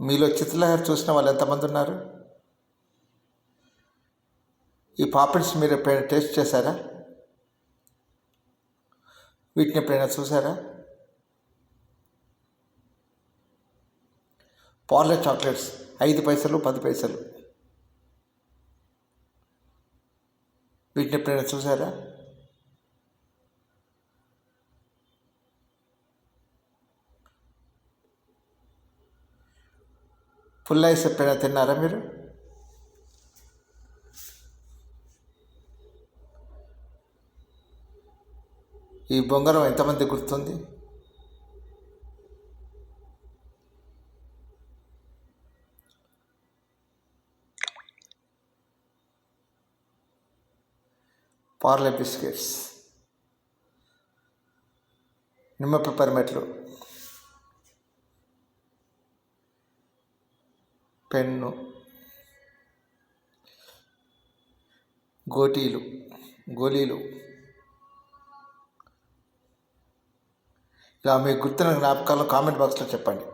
మీలో చిత్రలహరి చూసిన వాళ్ళు ఎంతమంది ఉన్నారు? ఈ పాపిడ్స్ మీరు ఎప్పుడైనా టేస్ట్ చేశారా? వీటిని ఎప్పుడైనా చూసారా పార్లే చాక్లెట్స్ ఐదు పైసలు పది పైసలు. వీటిని ఎప్పుడైనా చూసారా ఫుల్ ఐస్ ఎప్పుడైనా తిన్నారా మీరు? ఈ బొంగరం ఎంతమంది గుర్తుంది? పార్లే బిస్కెట్స్. నిమ్మ పెప్పర్మెట్లు పెన్ను గోటీలు గోళీలు ఇలా మీకు గుర్తున్న జ్ఞాపకాలు కామెంట్ బాక్స్లో చెప్పండి.